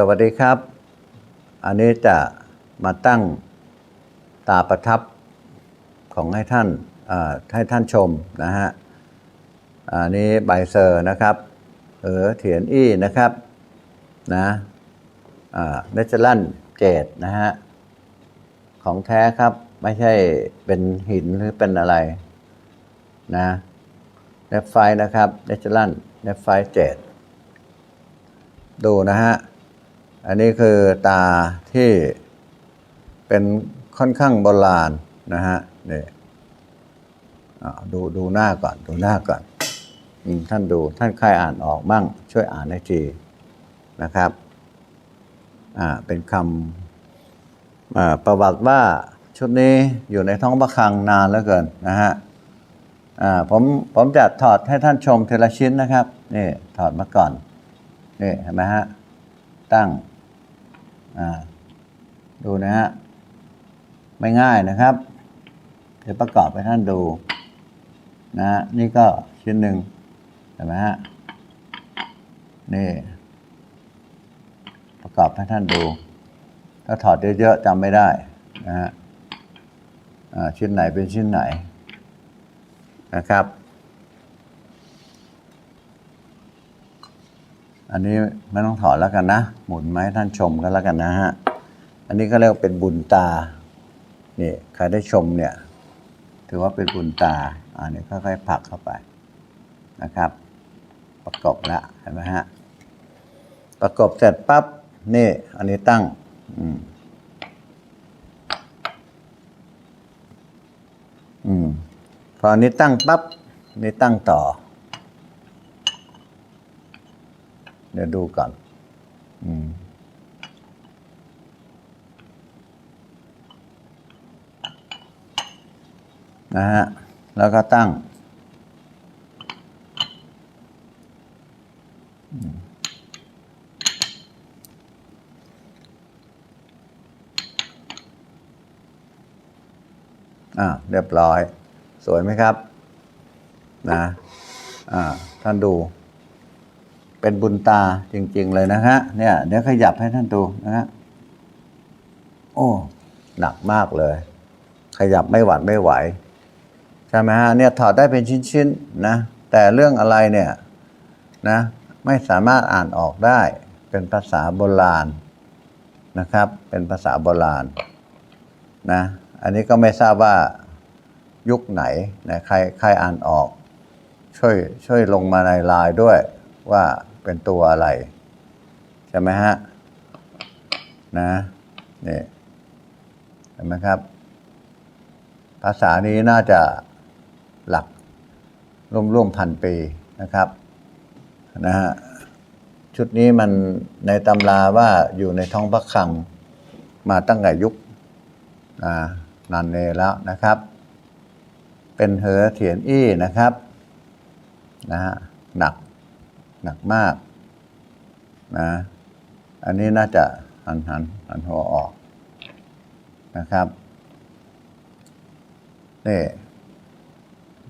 สวัสดีครับ อันนี้จะมาตั้งตาประทับของให้ท่านให้ท่านชมนะฮะ อันนี้ใบเซอร์นะครับ เออเถียนอี้นะครับนะเนเจอรันเจดนะฮะ ของแท้ครับไม่ใช่เป็นหินหรือเป็นอะไรนะเนฟไฟนะครับเนเจอรันเนฟไฟเจดดูนะฮะ อันนี้คือตาที่เป็นค่อนข้างโบราณนะฮะนี่ดูดูหน้าก่อนดูหน้าก่อนอท่านดูท่านใครอ่านออกมั่งช่วยอ่านให้ทีนะครับอ่าเป็นคำประวัติว่าชุดนี้อยู่ในท้องพระคลังนานเหลือเกินนะฮะอ่าผมผมจะถอดให้ท่านชมทีละชิ้นนะครับนี่ถอดมาก่อนนี่เห็นไหมฮะ ตั้งดูนะฮะไม่ง่ายนะครับ เดี๋ยวประกอบให้ท่านดูนะฮะนี่ก็ชิ้นหนึ่งเห็นไหมฮะนี่ประกอบให้ท่านดู ถ้าถอดเยอะๆจำไม่ได้นะฮะชิ้นไหนเป็นชิ้นไหนนะครับ อันนี้ไม่ต้องถอดแล้วกันนะ หมุนมาให้ท่านชมกันแล้วกันนะฮะ อันนี้ก็เรียกเป็นบุญตา นี่ใครได้ชมเนี่ย ถือว่าเป็นบุญตา อันนี้ค่อยๆผักเข้าไปนะครับ ประกบแล้วเห็นไหมฮะ ประกบเสร็จปั๊บ นี่ อันนี้ตั้ง อืม อืม พออันนี้ตั้งปั๊บ นี่ตั้งต่อ เดี๋ยวดูก่อน อืมนะฮะ แล้วก็ตั้ง อ่า เรียบร้อย สวยไหมครับ นะ อ่า ท่านดู เป็นบุญตาจริง ๆ เลยนะฮะเนี่ยเดี๋ยวขยับให้ท่านดูนะฮะโอ้หนักมากเลย ขยับไม่หวัดไม่ไหวใช่ไหมฮะเนี่ยถอดได้เป็นชิ้นๆนะแต่เรื่องอะไรเนี่ยนะไม่สามารถอ่านออกได้เป็นภาษาโบราณนะครับ เป็นภาษาโบราณนะอันนี้ก็ไม่ทราบว่ายุคไหนนะใครใครอ่านออก ช่วยช่วยลงมาในไลน์ด้วยว่า เป็นตัวอะไร ใช่ไหมฮะ นะนี่เห็นไหมครับ ภาษานี้น่าจะหลักร่วมร่วมพันปีนะครับนะฮะชุดนี้มันในตำราว่าอยู่ในท้องพระคลังมาตั้งแต่ยุคนานเนแล้วนะครับ เป็นเหอเถียนอี้นะครับนะฮะหนัก หนักมากนะอันนี้น่าจะหันหันหันหัวออกนะครับนี่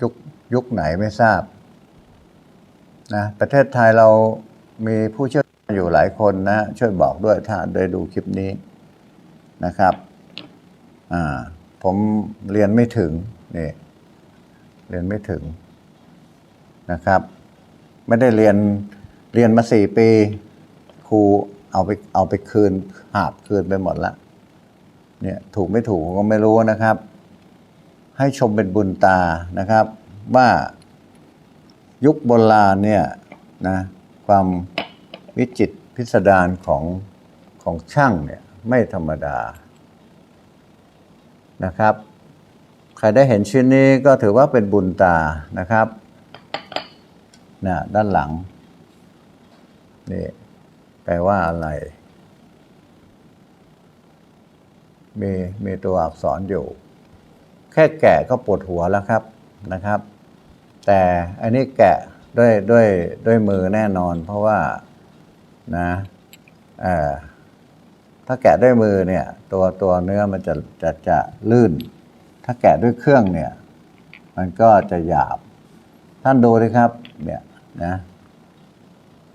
ยุคยุคไหนไม่ทราบนะประเทศไทยเรามีผู้เชี่ยวชาญอยู่หลายคนนะ ช่วยบอกด้วยถ้าได้ดูคลิปนี้นะครับอ่าผมเรียนไม่ถึงนี่เรียนไม่ถึงนะครับ ไม่ได้เรียนเรียนมาสี่ปี ครูเอาไปเอาไปคืนหาบคืนไปหมดละเนี่ยถูกไม่ถูกผมก็ไม่รู้นะครับ ให้ชมเป็นบุญตานะครับ ว่ายุคโบราณเนี่ยนะความวิจิตพิสดารของของช่างเนี่ยไม่ธรรมดานะครับ ใครได้เห็นชิ้นนี้ก็ถือว่าเป็นบุญตานะครับ นะด้านหลัง นี่ แปลว่าอะไร มีมีตัวอักษรอยู่ แค่แกะก็ปวดหัวแล้วครับนะครับ แต่อันนี้แกะด้วยด้วยด้วยมือแน่นอน เพราะว่านะอ่อถ้าแกะด้วยมือเนี่ย ตัวตัวเนื้อมันจะจะจะลื่น ถ้าแกะด้วยเครื่องเนี่ย มันก็จะหยาบ ท่านดูดิครับ เนี่ยนะ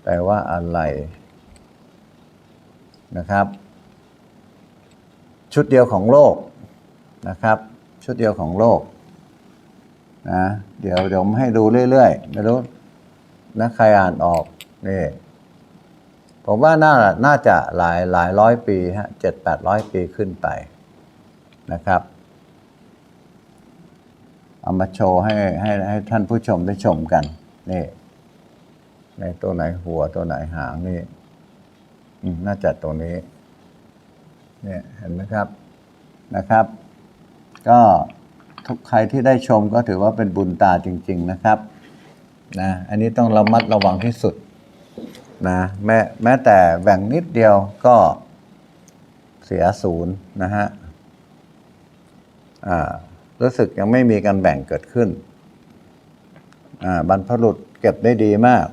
แปลว่าอะไรนะครับ ชุดเดียวของโลกนะครับ ชุดเดียวของโลกนะเดี๋ยวเดี๋ยวผมให้ดูเรื่อยๆไม่รู้นะใครอ่านออกนี่ผมว่าน่าน่าจะหลายหลายร้อยปีฮะเจ็ดแปดร้อยปีขึ้นไปนะครับ เอามาโชว์ให้ให้ให้ท่านผู้ชมได้ชมกัน นี่ ในตัวไหนหัวตัวไหนหางนี่น่าจะตัวนี้ เนี่ยเห็นไหมครับนะครับ ก็ทุกใครที่ได้ชมก็ถือว่าเป็นบุญตาจริง ๆนะครับนะอันนี้ต้องระมัดระวังที่สุดนะแม้แม้แต่แบ่งนิดเดียวก็เสียศูนย์นะฮะอ่ารู้สึกยังไม่มีการแบ่งเกิดขึ้น บรรพบุรุษเก็บได้ดีมาก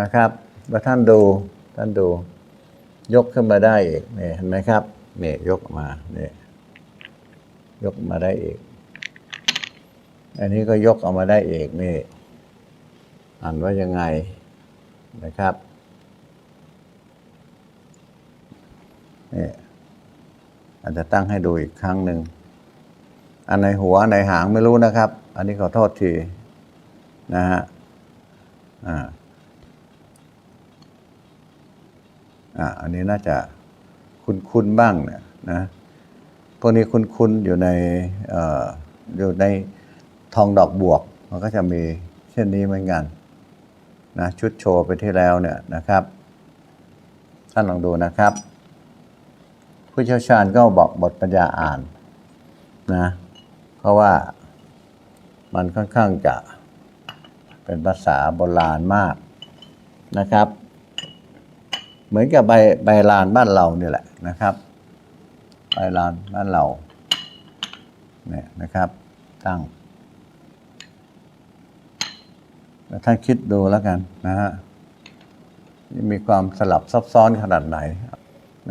นะครับแล้วท่านดูท่านดู ยกขึ้นมาได้อีกนี่เห็นไหมครับนี่ยกมานี่ยกมาได้อีก อันนี้ก็ยกออกมาได้อีกนี่อ่านว่ายังไงนะครับนี่อาจจะตั้งให้ดูอีกครั้งหนึ่ง อันในหัวในหางไม่รู้นะครับ อันนี้ขอโทษที นะฮะอ่าอ่าอันนี้น่าจะคุ้นๆบ้างเนี่ยนะพวกนี้คุ้นๆอยู่ในเอ่ออยู่ในทองดอกบวก มันก็จะมีเช่นนี้เหมือนกันนะชุดโชว์ไปที่แล้วเนี่ยนะครับท่านลองดูนะครับ ผู้เชี่ยวชาญก็บอกบทปัญญาอ่านนะเพราะว่ามันค่อนข้างจะ เป็นภาษาโบราณมากนะครับ เหมือนกับใบใบลานบ้านเราเนี่ยแหละนะครับใบลานบ้านเราเนี่ยนะครับ ตั้งแล้วท่านคิดดูแล้วกันนะฮะนี่มีความสลับซับซ้อนขนาดไหน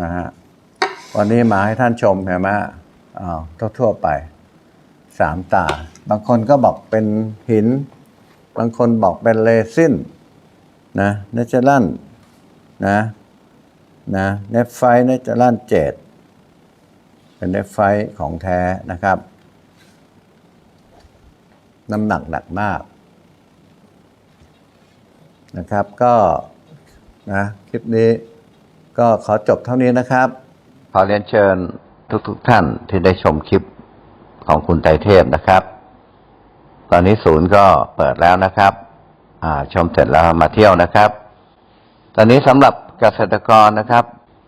นะฮะวันนี้มาให้ท่านชมเห็นไหมอ้าวทั่วๆไปสามตา บางคนก็บอกเป็นหิน บางคนบอกเป็นเรซินนะเนเจอรันนะนะเนฟไฟเนจะลั่นเจ็ดเป็นเนฟไฟของแท้นะครับ น้ำหนักหนักมากนะครับก็นะคลิปนี้ก็ขอจบเท่านี้นะครับ ขอเรียนเชิญทุกๆทท่านที่ได้ชมคลิปของคุณไตรเทพนะครับ ตอนนี้ศูนย์ก็เปิดแล้วนะครับอ่าชมเสร็จแล้วมาเที่ยวนะครับ ตอนนี้สำหรับเกษตรกรนะครับ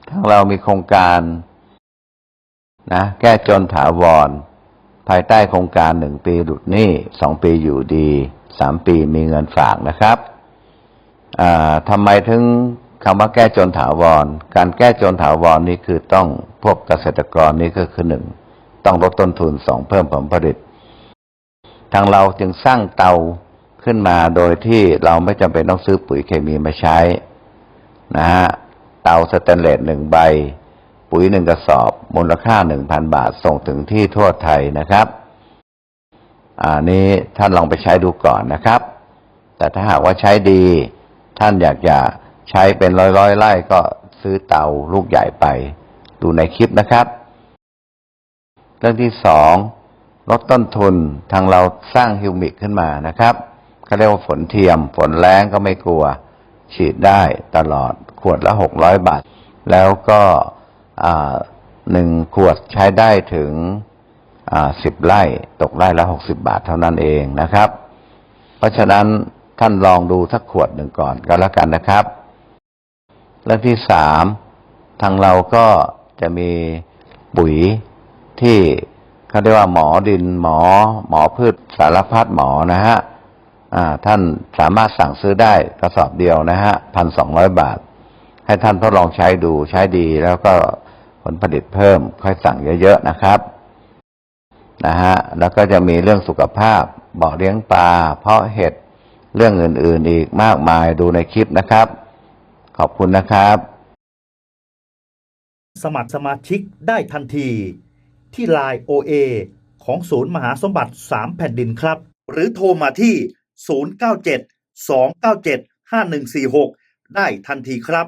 ทางเรามีโครงการนะแก้จนถาวร ภายใต้โครงการหนึ่งปีหลุดหนี้สองปีอยู่ดีสามปีมีเงินฝากนะครับอ่าทำไมถึงคำว่าแก้จนถาวร การแก้จนถาวรนี้คือต้องพวกเกษตรกรนี้ก็คือหนึ่งต้องลดต้นทุนสองเพิ่มผลผลิต ทางเราจึงสร้างเตาขึ้นมาโดยที่เราไม่จำเป็นต้องซื้อปุ๋ยเคมีมาใช้นะฮะเตาสแตนเลสหนึ่งใบ ปุ๋ยหนึ่งกระสอบ มูลค่าหนึ่งพันบาทส่งถึงที่ทั่วไทยนะครับอ่านี้ท่านลองไปใช้ดูก่อนนะครับ แต่ถ้าหากว่าใช้ดี ท่านอยากจะใช้เป็นร้อยร้อยๆไร่ก็ซื้อเตาลูกใหญ่ไป ดูในคลิปนะครับ เรื่องที่สอง ลดต้นทุนทางเราสร้างฮิวมิกขึ้นมานะครับเขาเรียกว่าฝนเทียม ฝนแรงก็ไม่กลัว ฉีดได้ตลอดขวดละหกร้อยบาท แล้วก็หนึ่งขวดใช้ได้ถึงสิบไร่ ตกไร่ละหกสิบาทเท่านั้นเองนะครับ เพราะฉะนั้นท่านลองดูสักขวดหนึ่งก่อนก็แล้วกันนะครับเรื่องที่สามทางเราก็จะมีปุ๋ยที่ เขาเรียกว่าหมอดินหมอ หมอพืชสารพัดหมอนะฮะท่านสามารถสั่งซื้อได้กระสอบเดียวนะฮะพันสองร้อยบาท ให้ท่านทดลองใช้ดูใช้ดีแล้วก็ผลผลิตเพิ่มค่อยสั่งเยอะๆนะครับนะฮะแล้วก็จะมีเรื่องสุขภาพบ่อเลี้ยงปลาเพาะเห็ดเรื่องอื่นๆอีกมากมายดูในคลิปนะครับ ขอบคุณนะครับ สมัครสมาชิกได้ทันที ที่ Line OA ของศูนย์มหาสมบัติ 3 แผ่นดินครับ หรือโทรมาที่ 097 297 5146 ได้ทันทีครับ